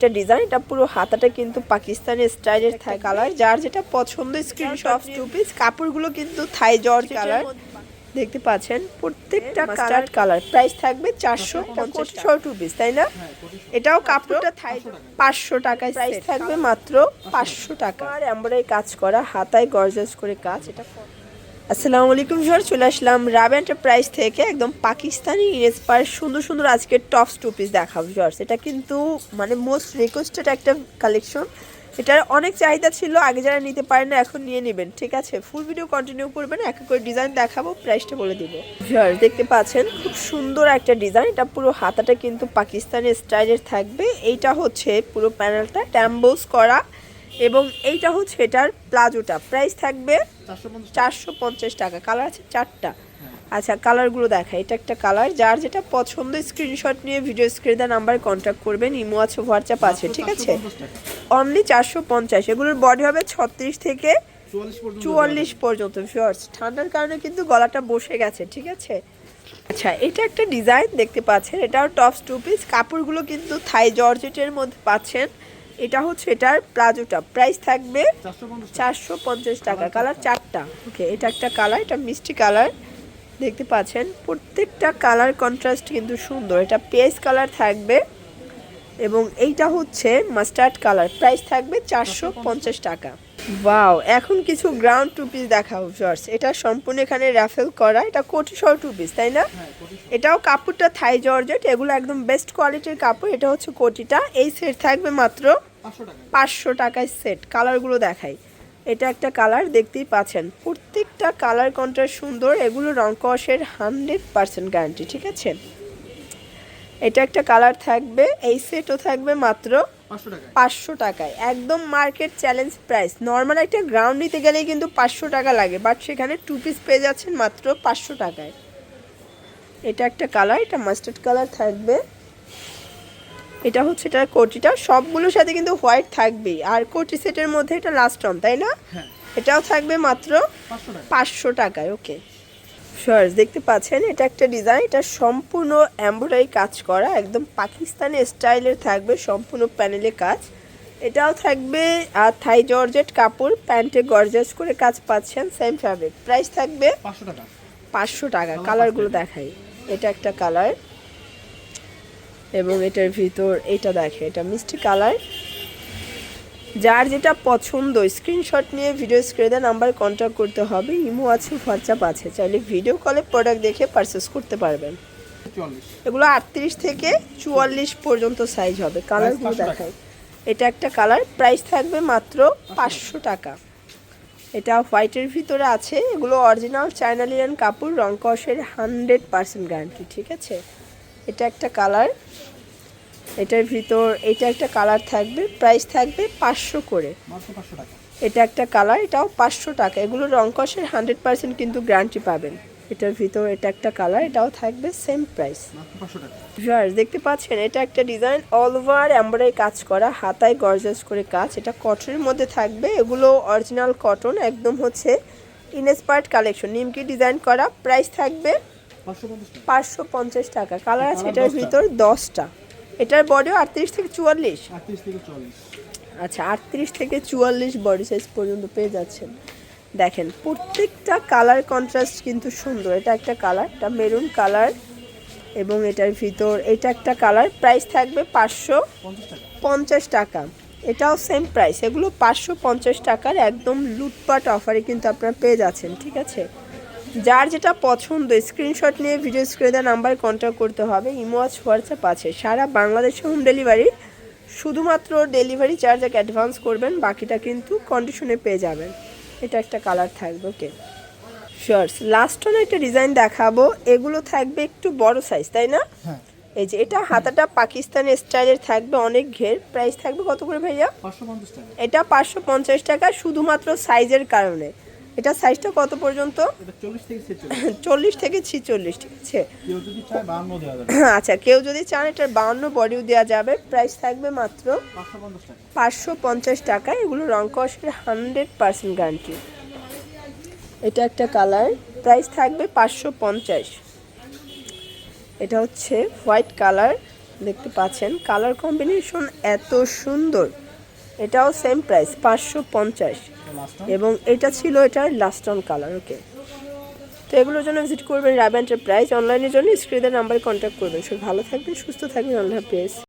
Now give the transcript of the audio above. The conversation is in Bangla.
এটা ডিজাইন এটা পুরো হাতাটা কিন্তু পাকিস্তানি স্টাইলের থাই কালার যার যেটা পছন্দ স্ক্রিনশট টু পিস কাপড়গুলো কিন্তু থাই জর্জ কালার দেখতে পাচ্ছেন প্রত্যেকটা কালার কালার প্রাইস থাকবে চারশো পঞ্চাশ টু পিস তাই না? এটাও কাপড়টা থাই পাঁচশো টাকায় প্রাইস থাকবে মাত্র পাঁচশো টাকা। আর এমব্রয়ডারি কাজ করা হাতায় গর্জাস করে কাজ এটা আসসালামু আলাইকুম জোর চলে আসলাম রাব এন্টারপ্রাইজ থেকে একদম পাকিস্তানি ইন্সপায়ার সুন্দর সুন্দর আজকে টপস টু পিস দেখাবো জর্স এটা কিন্তু মানে মোস্ট রিকোয়েস্টেড একটা কালেকশন এটার অনেক চাহিদা ছিল, আগে যারা নিতে পারেন না এখন নিয়ে নেবেন, ঠিক আছে? ফুল ভিডিও কন্টিনিউ করবেন, এক এক করে ডিজাইন দেখাবো প্রাইসটা বলে দিব। জর্স দেখতে পাচ্ছেন, খুব সুন্দর একটা ডিজাইন এটা পুরো হাতাটা কিন্তু পাকিস্তানি স্টাইলের থাকবে। এইটা হচ্ছে পুরো প্যানেলটা ট্যাম্বোস করা। এবং এইটা হচ্ছে এটার প্লাজোটা। প্রাইস থাকবে চারশো পঞ্চাশ টাকা। কালার আছে চারটা। আচ্ছা কালারগুলো দেখা এটা একটা কালার যার যেটা পছন্দ স্ক্রিনশট নিয়ে ভিডিও স্ক্রিনে নাম্বার কন্ট্যাক্ট করবেন। ইমো আছে হোয়াটসঅ্যাপ আছে ঠিক আছে? অনলি চারশো পঞ্চাশ। এগুলোর বডি হবে ছত্রিশ থেকে চুয়াল্লিশ পর্যন্ত শিওর্স ঠান্ডার কারণে কিন্তু গলাটা বসে গেছে ঠিক আছে? আচ্ছা এটা একটা ডিজাইন দেখতে পাচ্ছেন। এটাও টপস টু পিস কাপড়গুলো কিন্তু থাই জর্জেটের মধ্যে পাচ্ছেন। এটা হচ্ছে এটার প্লাজোটা। প্রাইস থাকবে চারশো পঞ্চাশ টাকা। কালার চারটা। ওকে এটা একটা কালার এটা মিষ্টি কালার দেখতে পাচ্ছেন প্রত্যেকটা কালার কন্ট্রাস্ট কিন্তু সুন্দর। এটা পেস কালার থাকবে এবং এইটা হচ্ছে মাস্টার্ড কালার প্রাইস থাকবে চারশো পঞ্চাশ টাকা। ওয়াও এখন কিছু গ্রাউন্ড টু পিস দেখাও জর্জ এটা সম্পূর্ণ এখানে র্যাফেল করা। এটা কোটি সহ টু পিস তাই না? এটাও কাপড়টা থাই জর্জেট এগুলো একদম বেস্ট কোয়ালিটির কাপড়। এটা হচ্ছে কোটিটা। এই সেট থাকবে মাত্র পাঁচশো টাকায়। সেট কালারগুলো দেখাই। এটা একটা কালার দেখতেই পাচ্ছেন। প্রত্যেকটা কালার কন্ট্রাস্ট সুন্দর এগুলো রং কষের হান্ড্রেড পার্সেন্ট গ্যারান্টি ঠিক আছে? এটা একটা কালার থাকবে এই সেটও থাকবে মাত্র পাঁচশো টাকায়। একদম মার্কেট চ্যালেঞ্জ প্রাইস নর্মাল একটা গ্রাউন্ড নিতে গেলেই কিন্তু পাঁচশো টাকা লাগে বাট সেখানে টু পিস পেয়ে যাচ্ছেন মাত্র পাঁচশো টাকায়। এটা একটা কালার এটা মাস্টার্ড কালার থাকবে। এটা হচ্ছে এটার কোটিটা সবগুলোর সাথে কিন্তু হোয়াইট থাকবেই। আর কোটি সেটের মধ্যে এটা লাস্ট অন তাই না? এটাও থাকবে মাত্র পাঁচশো টাকায় ওকে শর্টস দেখতে পাচ্ছেন এটা একটা ডিজাইন এটা সম্পূর্ণ এমব্রয়ডারি কাজ করা একদম পাকিস্তানি স্টাইলের থাকবে সম্পূর্ণ প্যানেলে কাজ। এটাও থাকবে আর থাই জর্জেট কাপড় প্যান্টে গর্জাস করে কাজ পাচ্ছেন সেম ফ্যাব্রিক প্রাইস থাকবে পাঁচশো টাকা। কালারগুলো দেখাই। এটা একটা কালার এবং এটার ভিতর এটা দেখে এটা মিষ্টি কালার। যার যেটা পছন্দ স্ক্রিনশট নিয়ে ভিডিও স্ক্রিনে নাম্বার কন্ট্যাক্ট করতে হবে। ইমো আছে হোয়াটসঅ্যাপ আছে। চাইলে ভিডিও কলে প্রোডাক্ট দেখে পারচেস করতে পারবেন। এগুলো আটত্রিশ থেকে চুয়াল্লিশ পর্যন্ত সাইজ হবে। কালারগুলো দেখাই। এটা একটা কালার প্রাইস থাকবে মাত্র পাঁচশো টাকা। এটা হোয়াইটের ভিতরে আছে। এগুলো অরিজিনাল চায়না লিলেন কাপড় রং কষের হান্ড্রেড পার্সেন্ট গ্যারান্টি ঠিক আছে? এটা একটা কালার। এটার ভিতর এটা একটা কালার থাকবে প্রাইস থাকবে পাঁচশো করে। এটা একটা কালার এটাও পাঁচশো টাকা। এগুলো রং কষের হান্ড্রেড পার্সেন্ট কিন্তু গ্যারান্টি পাবেন। এটার ভিতর এটা একটা কালার এটাও থাকবে সেম প্রাইস। ভিউয়ার্স দেখতে পাচ্ছেন এটা একটা ডিজাইন অল ওভার এমব্রয়ডারি কাজ করা হাতায় গর্জাস করে কাজ। এটা কটনের মধ্যে থাকবে এগুলো অরিজিনাল কটন একদম হচ্ছে ইনস্পায়ার্ড কালেকশন। নিমকি ডিজাইন করা প্রাইস থাকবে পাঁচশো পঞ্চাশ টাকা। কালার আছে এটার ভিতর দশটা। এটার বডিও আটত্রিশ থেকে চুয়াল্লিশ? আচ্ছা আটত্রিশ থেকে চুয়াল্লিশ বডি সাইজ পর্যন্ত পেয়ে যাচ্ছেন। দেখেন প্রত্যেকটা কালার কন্ট্রাস্ট কিন্তু সুন্দর। এটা একটা কালার এটা মেরুন কালার এবং এটার ভিতর এটা একটা কালার প্রাইস থাকবে পাঁচশো পঞ্চাশ টাকা। এটাও সেম প্রাইস এগুলো পাঁচশো পঞ্চাশ টাকার একদম লুটপাট অফারে কিন্তু আপনারা পেয়ে যাচ্ছেন ঠিক আছে? যার যেটা পছন্দ স্ক্রিনশট নিয়ে ভিডিও স্ক্রিনে নাম্বার কন্ট্যাক্ট করতে হবে ইমো আজ হোয়াটসঅ্যাপ আছে। সারা বাংলাদেশে হোম ডেলিভারি শুধুমাত্র ডেলিভারি চার্জ এক অ্যাডভান্স করবেন বাকিটা কিন্তু কন্ডিশনে পেয়ে যাবেন। এটা একটা কালার থাকবে ওকে শর্টস লাস্ট অন একটা ডিজাইন দেখাবো এগুলো থাকবে একটু বড় সাইজ তাই না? এই যে এটা হাতাটা পাকিস্তানি স্টাইলের থাকবে অনেক ঘের। প্রাইস থাকবে কত করে ভাইয়া? এটা পাঁচশো পঞ্চাশ টাকা শুধুমাত্র সাইজের কারণে। এটা সাইজটা কত পর্যন্ত? চল্লিশ থেকে ছিচল্লিশ। ঠিক আছে। আচ্ছা কেউ যদি চান এটার বাউন্ন বডিও দেওয়া যাবে। প্রাইস থাকবে মাত্র পাঁচশো পঞ্চাশ টাকা। এগুলো রং কষের হান্ড্রেড পার্সেন্ট গ্যারান্টি এটা একটা কালার প্রাইস থাকবে পাঁচশো পঞ্চাশ। এটা হচ্ছে হোয়াইট কালার দেখতে পাচ্ছেন কালার কম্বিনেশন এত সুন্দর। এটাও সেম প্রাইস পাঁচশো পঞ্চাশ। এবং এটা ছিল এটার লাস্ট অন কালার ওকে তো এগুলোর জন্য ভিজিট করবেন রাব এন্টারপ্রাইজ অনলাইনের জন্য স্ক্রিনের নাম্বারে কন্ট্যাক্ট করবেন। সব ভালো থাকবেন, সুস্থ থাকবেন, আল্লাহ হাফেজ।